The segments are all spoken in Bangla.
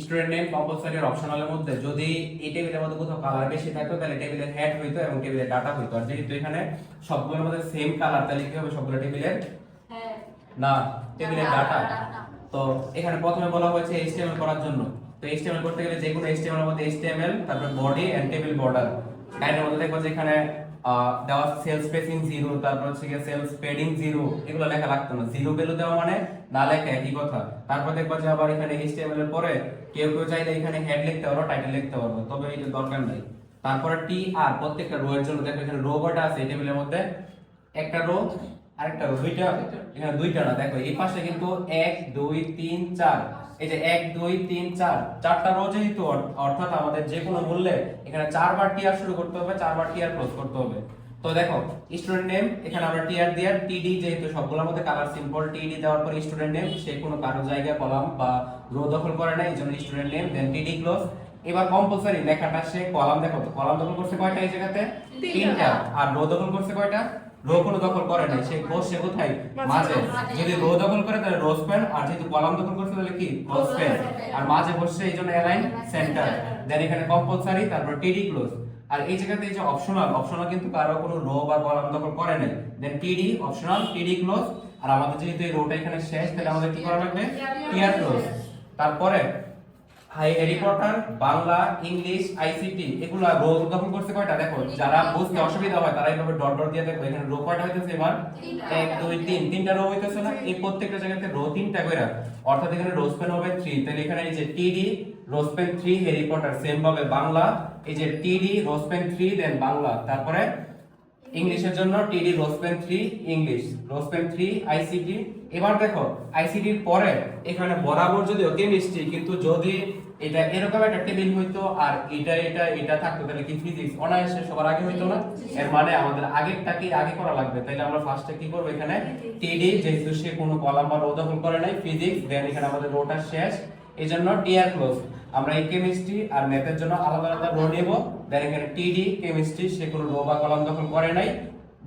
স্টুডেন্ট নেম কম্পালসারি আর অপশনালের মধ্যে যদি এই টেবিলের মধ্যে কোথাও কালার বেশি থাকতো তাহলে টেবিলের হেড হইতো এবং টেবিলের ডাটা হইতো। আর যেহেতু এখানে সবগুলোর মধ্যে সেম কালার তাহলে কি হবে? সবগুলো টেবিলের হ্যাঁ। না টেবিলের ডাটা ডাটা। তো এখানে প্রথমে বলা হয়েছে এইচটিএমএল করার জন্য। তো এইচটিএমএল করতে গেলে যে কোনো এইচটিএমএল এর মধ্যে এইচটিএমএল তারপর বডি এন্ড টেবিল বর্ডার লাইনের মধ্যে দেখব যে এখানে আহ, দেওয়া সেল স্পেসিং জিরো তারপর হচ্ছে গিয়ে সেল স্পেডিং জিরো এগুলো লেখা লাগতো না। জিরো ভ্যালু দেওয়া মানে না লেখা একই কথা। তারপর দেখব যে আবার এখানে HTML এর পরে কেউ কেউ চাইলে এখানে হেড লিখতে পারো টাইটেল লিখতে পারব তবে এটা দরকার নাই। তারপরে টি আর প্রত্যেকটা রো এর জন্য দেখো এখানে রো কয়টা আছে এই টেবিলের মধ্যে। একটা রো আরেকটা রো দুইটা এখানে দুইটা না দেখো এই পাশে কিন্তু এক দুই তিন চার। এই যে এক দুই তিন চার চারটা রো যেহেতু অর- অর্থাৎ আমাদের যে কোনো মূল্যে এখানে চারবার টিআর শুরু করতে হবে চারবার টিআর ক্লোজ করতে হবে। তো দেখো স্টুডেন্ট নেম এখানে আমরা টিআর দিয়ে টিডি যেহেতু সবগুলোর মধ্যে কালার সিম্পল টিডি দেওয়ার পর স্টুডেন্ট নেম সে কোনো কারও জায়গা কলাম বা রো দখল করে না এই জন্য স্টুডেন্ট নেম দেন টিডি ক্লোজ এবার কম্পালসারি লেখাটা সে কলাম দেখো কলাম দখল করছে কয়টা এই জায়গাতে। তিনটা। আর রো দখল করছে কয়টা? রো কোনো দখল করে নাই সে বসে কোথায়? মাঝে। যদি রো দখল করে তাহলে রো স্প্যান আর যেহেতু কলাম দখল করছে তাহলে কি? রো স্প্যান আর মাঝে বসছে এই জন্য অ্যালাইন সেন্টার। দেন এখানে কম্পালসারি তারপর টিডি ক্লোজ। আর এই জায়গাতে এই যে অপশনাল অপশনাল কিন্তু কারও কোনো রো বা কলাম দখল করে নাই। দেন টিডি অপশনাল টিডি ক্লোজ। আর আমাদের যেহেতু এই রোটা এখানে শেষ তাহলে আমাদের কি করা লাগবে? TR close. তারপরে Harry Potter Bangla English ICT এগুলা রো দখল করছে কয়টা? দেখো যারা বুঝতে অসুবিধা হয় তারা এইভাবে ডট ডট দিয়ে দেখো এখানে রো কয়টা হইতেছে এবার? এক দুই তিন। তিনটা রো হইতেছে না? এই প্রত্যেকটা জায়গাতে রো তিনটা কইরা। অর্থাৎ এখানে রো স্পেন হবে 3 তাহলে এখানে এই যে TD row span 3 Harry Potter same ভাবে বাংলা। এই যে টিডি রো স্পেন 3 দেন বাংলা। তারপরে ইংলিশের জন্য টিডি রোসপেন 3 ইংলিশ রোসপেন 3 আইসিটি এবার দেখো আইসিটির পরে এখানে বরাবর যদিও কেমিস্ট্রি কিন্তু যদি এটা এরকম একটা টেবিল হইতো, আর এটা এটা এটা থাকতো, তাহলে কি ফিজিক্স অনায়াসে সবার আগে হইতো না? এর মানে আমাদের আগেরটাকে আগে করা লাগবে? তাহলে আমরা ফার্স্টে কি করব এখানে? টিডি যেহেতু সে কোনো কলাম বা রো দখল করে নাই ফিজিক্স দেন এখানে আমাদের রোটা শেষ। এই জন্য টিআর ক্লোজ আমরা এই কেমিস্ট্রি আর ম্যাথের জন্য আলাদা আলাদা রো নেব। দেন এখানে টিডি কেমিস্ট্রি সে কোনো রো বা কলাম দখল করে নাই।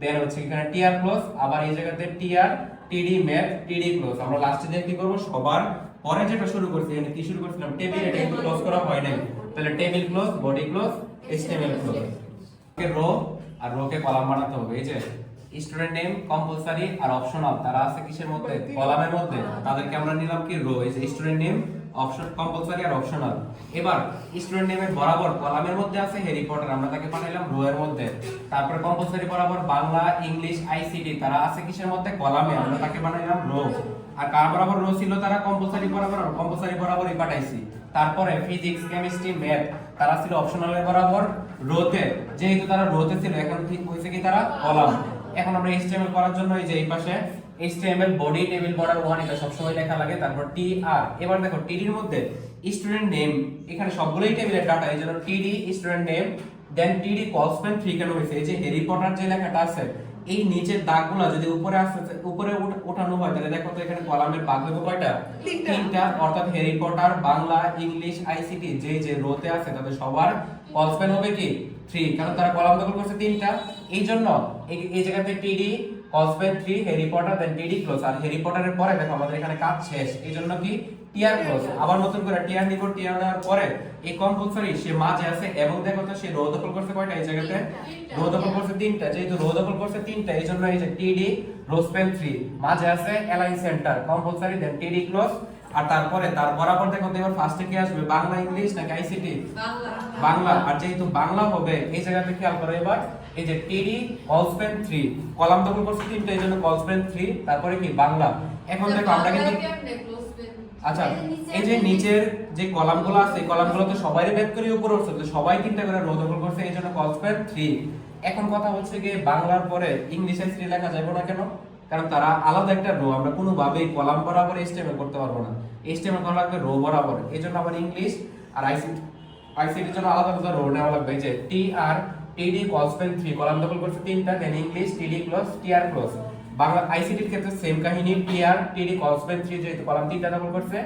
দেন হচ্ছে এখানে টিআর ক্লোজ আবার এই জায়গাতে টিআর টিডি ম্যাথ টিডি ক্লোজ আমরা লাস্টে দিয়ে কি করব? সবার পরে যেটা শুরু করছি এখানে কি শুরু করছিলাম? টেবিল এটা কিন্তু ক্লোজ করা হয় নাই। তাহলে table close body close HTML close কে রো আর রো কে কলাম বানাতে হবে এই যে স্টুডেন্ট নেম কম্পালসারি আর অপশনাল তারা আছে কিসের মধ্যে? কলামের মধ্যে। তাদেরকে আমরা নিলাম কি রো এই যে স্টুডেন্ট নেম অপশন কম্পালসারি আর অপশনাল এবার স্টুডেন্ট নেমের বরাবর কলামের মধ্যে আছে হ্যারি পটার আমরা তাকে পাঠাইলাম রো এর মধ্যে। তারপরে কম্পালসারি বরাবর বাংলা ইংলিশ আইসিটি তারা আছে কিসের মধ্যে? কলামে আমরা তাকে বানাইলাম রো আর কার বরাবর রো ছিল তারা কম্পালসারি বরাবর কম্পালসারি বরাবরই পাঠাইছি। তারপরে ফিজিক্স কেমিস্ট্রি ম্যাথ তারা ছিল অপশনালের বরাবর। রোতে, যেহেতু তারা রোতে ছিল, এখন ঠিক হয়েছে কি তারা? কলাম। এখন আমরা HTML করার জন্য এই যে এই পাশে HTML body table border one এটা সবসময় লেখা লাগে। তারপর টি আর এবার দেখো টিডির মধ্যে স্টুডেন্ট নেম এখানে সবগুলোই টেবিলের ডাটা এই জন্য টিডি স্টুডেন্ট নেম দেন টিডি কলসম্যান থ্রি কেন হয়েছে এই যে হ্যারি পটার যে লেখাটা আছে এই নিচের দাগগুলো যদি উপরে আসতে উপরে উঠানো হয় তাহলে দেখো তো এখানে কলামের ভাগ হবে কয়টা? তিনটা। অর্থাৎ Harry Potter Bangla English ICT যে যে রোতে আছে তাদের সবার কলসম্যান হবে কি? থ্রি কারণ তারা কলাম দখল করছে তিনটা? এই জন্য এই- জায়গাতে TD colspan three Harry Potter then TD close আর হ্যারি পটারের পরে দেখো আমাদের এখানে কাজ শেষ। এই জন্য কি? টিআর ক্লোজ আবার নতুন করে টিআর নিব টিআর দেওয়ার পরে এই কম্পালসারি সে মাঝে আছে এবং দেখো তো সে রো দখল করছে কয়টা এই জায়গাতে? তিনটা। রো দখল করছে তিনটা যেহেতু রো দখল করছে তিনটা এই জন্য এই যে টিডি রোসপেন থ্রি মাঝে আছে অ্যালাইন সেন্টার কম্পালসারি দেন টিডি ক্লোজ আর তারপরে তার বরাবর দেখো তো এবার ফার্স্টে কি আসবে? বাংলা ইংলিশ নাকি আইসিটি বাংলা। বাংলা। আর যেহেতু বাংলা হবে এই জায়গাতে খেয়াল করো এবার এই যে টিডি কলসপেন থ্রি কলাম দখল করছে তিনটা এই জন্য কলসপেন থ্রি তারপরে কি? বাংলা। এখন দেখো আমরা কিন্তু আচ্ছা এই যে নিচের যে কলামগুলো আছে কলামগুলো তো সবাই বেদ করে উপরে উঠছে তো সবাই তিনটা করে রো দখল করছে এই জন্য কলসপেন থ্রি এখন কথা হচ্ছে কি বাংলার পরে ইংলিশে থ্রি লেখা যাবে না কেন? কারণ তারা আলাদা একটা রো আমরা কোনোভাবেই কলাম বরাবর এস্টিমেট করতে পারব না। এস্টিমেট করা লাগবে রো বরাবর এই জন্য আবার ইংলিশ আর আইসিটি আইসিটির জন্য আলাদা আলাদা রো নেওয়া লাগবে। যে টি আর টিডি কলসপেন থ্রি কলাম দখল করছে তিনটা then English TD close TR close Bangla আইসিটির ক্ষেত্রে সেম কাহিনী টিআর টিডি কলসপেন থ্রি যেহেতু কলাম তিনটা দখল করছে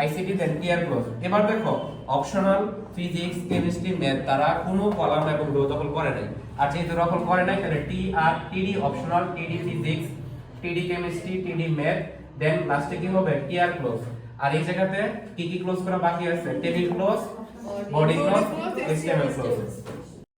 আইসিটি দেন টিআর ক্লোজ এবার দেখো অপশনাল ফিজিক্স কেমিস্ট্রি ম্যাথ তারা কোনো কলাম এবং রো দখল করে নাই। আর যেহেতু দখল করে নাই তাহলে টি আর টিডি অপশনাল টিডি ফিজিক্স টিডি কেমিস্ট্রি টিডি ম্যাথ দেন লাস্টে কি হবে? টিআর ক্লোজ আর এই জায়গাতে কি কি ক্লোজ করা বাকি আছে? Table close body close HTML close